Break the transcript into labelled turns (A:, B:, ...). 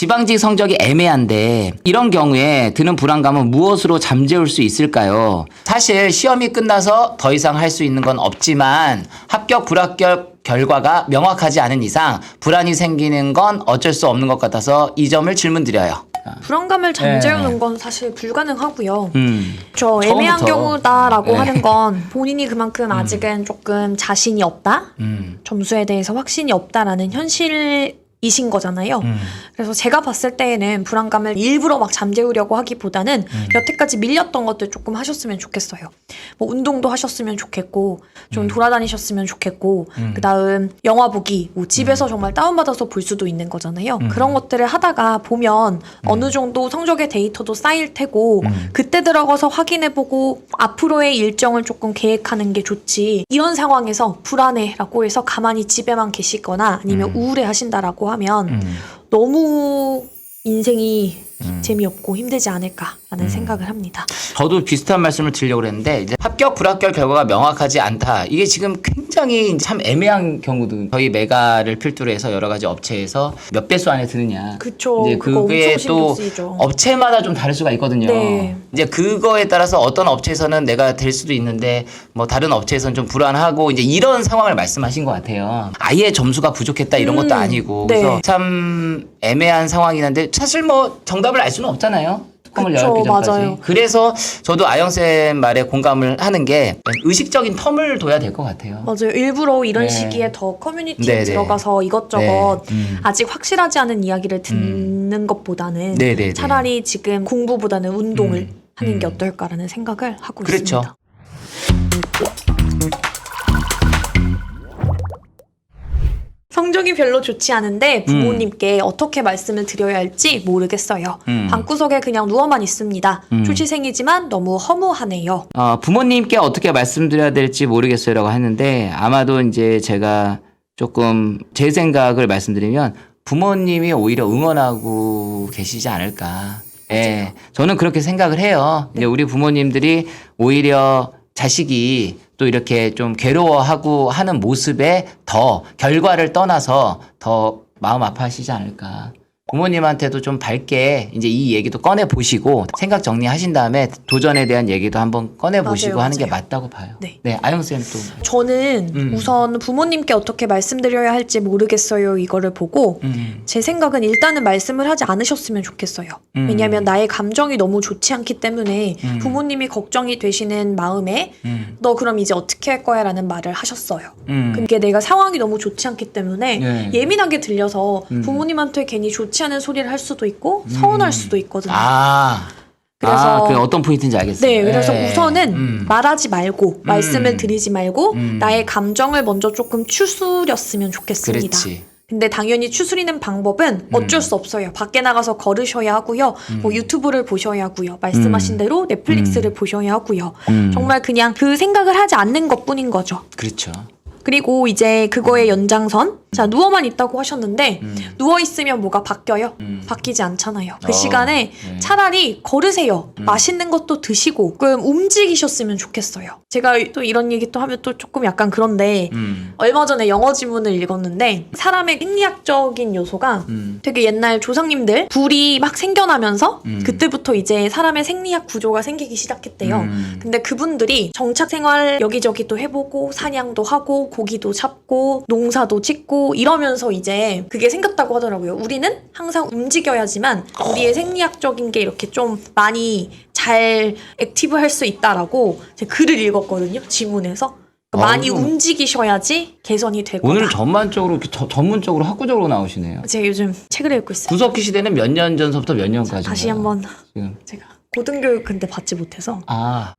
A: 지방직 성적이 애매한데 이런 경우에 드는 불안감은 무엇으로 잠재울 수 있을까요? 사실 시험이 끝나서 더 이상 할 수 있는 건 없지만 합격 불합격 결과가 명확하지 않은 이상 불안이 생기는 건 어쩔 수 없는 것 같아서 이 점을 질문드려요.
B: 불안감을 잠재우는
A: 네.
B: 건 사실 불가능하고요.
A: 음.
B: 저 애매한
A: 처음부터.
B: 경우다라고
A: 네.
B: 하는 건 본인이 그만큼 아직은 조금 자신이 없다?
A: 음.
B: 점수에 대해서 확신이 없다라는 현실 이신 거잖아요.
A: 음.
B: 그래서 제가 봤을 때에는 불안감을 일부러 막 잠재우려고 하기보다는
A: 음.
B: 여태까지 밀렸던 것들 조금 하셨으면 좋겠어요. 뭐 운동도 하셨으면 좋겠고 좀 돌아다니셨으면 좋겠고
A: 음.
B: 그다음 영화 보기 뭐 집에서 정말 다운받아서 볼 수도 있는 거잖아요.
A: 음.
B: 그런 것들을 하다가 보면 어느 정도 성적의 데이터도 쌓일 테고
A: 음.
B: 그때 들어가서 확인해보고 앞으로의 일정을 조금 계획하는 게 좋지 이런 상황에서 불안해라고 해서 가만히 집에만 계시거나 아니면
A: 음.
B: 우울해하신다라고 하면
A: 음.
B: 너무 인생이
A: 음.
B: 재미없고 힘들지 않을까라는
A: 음.
B: 생각을 합니다.
A: 저도 비슷한 말씀을 드리려고 그랬는데 이제 합격 불합격 결과가 명확하지 않다. 이게 지금 굉장히 참 애매한 경우도 저희 메가를 필두로 해서 여러 가지 업체에서 몇 배수 안에 드느냐.
B: 그쵸.
A: 이제
B: 그거
A: 그게
B: 엄청 신경
A: 또
B: 쓰이죠.
A: 업체마다 좀 다를 수가 있거든요.
B: 네.
A: 이제 그거에 따라서 어떤 업체에서는 내가 될 수도 있는데 뭐 다른 업체에서는 좀 불안하고 이제 이런 상황을 말씀하신 것 같아요. 아예 점수가 부족했다 이런 것도
B: 음,
A: 아니고
B: 네.
A: 그래서 참 애매한 상황이긴 한데 사실 뭐 정답 을 알 수는 없잖아요. 뚜껑을
B: 그쵸,
A: 열기 전까지.
B: 맞아요.
A: 그래서 저도 아영쌤 말에 공감을 하는 게 의식적인 텀을 둬야 될 것 같아요.
B: 맞아요. 일부러 이런
A: 네.
B: 시기에 더 커뮤니티에
A: 네 네.
B: 들어가서 이것저것
A: 네. 음.
B: 아직 확실하지 않은 이야기를 듣는 것보다는
A: 네 네 네.
B: 차라리 지금 공부보다는 운동을
A: 음.
B: 하는 게
A: 음.
B: 어떨까라는 생각을 하고
A: 그렇죠.
B: 있습니다. 성적이 별로 좋지 않은데 부모님께 어떻게 말씀을 드려야 할지 모르겠어요.
A: 음.
B: 방구석에 그냥 누워만 있습니다.
A: 음.
B: 초시생이지만 너무 허무하네요.
A: 어, 부모님께 어떻게 말씀드려야 될지 모르겠어요라고 하는데 아마도 이제 제가 조금 제 생각을 말씀드리면 부모님이 오히려 응원하고 계시지 않을까. 예. 저는 그렇게 생각을 해요. 이제 우리 부모님들이 오히려 자식이 또 이렇게 좀 괴로워하고 하는 모습에 더 결과를 떠나서 더 마음 아파하시지 않을까. 부모님한테도 좀 밝게 이제 이 얘기도 꺼내 보시고 생각 정리하신 다음에 도전에 대한 얘기도 한번 꺼내 보시고
B: 맞아요,
A: 하는 게
B: 맞아요.
A: 맞다고 봐요.
B: 네.
A: 아영 쌤 또.
B: 저는
A: 음.
B: 우선 부모님께 어떻게 말씀드려야 할지 모르겠어요. 이거를 보고
A: 음.
B: 제 생각은 일단은 말씀을 하지 않으셨으면 좋겠어요.
A: 음.
B: 왜냐하면 나의 감정이 너무 좋지 않기 때문에
A: 음.
B: 부모님이 걱정이 되시는 마음에
A: 음.
B: 너 그럼 이제 어떻게 할 거야 라는 말을 하셨어요.
A: 음.
B: 그게 내가 상황이 너무 좋지 않기 때문에
A: 네.
B: 예민하게 들려서
A: 음.
B: 부모님한테 괜히 좋지 않은 소리를 할 수도 있고 서운할 수도 있거든요.
A: 아.
B: 그래서-
A: 아, 그 어떤 포인트인지 알겠어요.
B: 네, 그래서
A: 네.
B: 우선은
A: 음.
B: 말하지 말고 말씀을 드리지 말고
A: 음.
B: 나의 감정을 먼저 조금 추스렸으면 좋겠습니다.
A: 그렇지.
B: 근데 당연히 추스리는 방법은 어쩔 수 없어요. 밖에 나가서 걸으셔야 하고요. 뭐 유튜브를 보셔야 하고요. 말씀하신
A: 음.
B: 대로 넷플릭스를 보셔야 하고요.
A: 음.
B: 정말 그냥 그 생각을 하지 않는 것 뿐인 거죠.
A: 그렇죠.
B: 그리고 이제 그거의 연장선. 자, 누워만 있다고 하셨는데,
A: 음.
B: 누워 있으면 뭐가 바뀌어요?
A: 음.
B: 바뀌지 않잖아요. 그
A: 어,
B: 시간에
A: 네.
B: 차라리 걸으세요.
A: 음.
B: 맛있는 것도 드시고, 그럼 움직이셨으면 좋겠어요. 제가 또 이런 얘기 또 하면 또 조금 약간 그런데,
A: 음.
B: 얼마 전에 영어 지문을 읽었는데, 사람의 심리학적인 요소가
A: 음.
B: 되게 옛날 조상님들 불이 막 생겨나면서
A: 음.
B: 그때부터 이제 사람의 생리학 구조가 생기기 시작했대요.
A: 음.
B: 근데 그분들이 정착 생활 여기저기 또 해보고 사냥도 하고 고기도 잡고 농사도 짓고 이러면서 이제 그게 생겼다고 하더라고요. 우리는 항상 움직여야지만 우리의 생리학적인 게 이렇게 좀 많이 잘 액티브 할 수 있다라고 제 글을 읽었거든요. 지문에서. 그러니까
A: 아,
B: 많이
A: 이거-
B: 움직이셔야지 개선이 될 거다.
A: 오늘 전반적으로 이렇게 저- 전문적으로 학구적으로 나오시네요.
B: 제가 요즘 책을 읽고 있어요.
A: 구석기 시대는 몇 년 전서부터 몇 년까지?
B: 다시 한번
A: 지금.
B: 제가 고등교육 근데 받지 못해서
A: 아.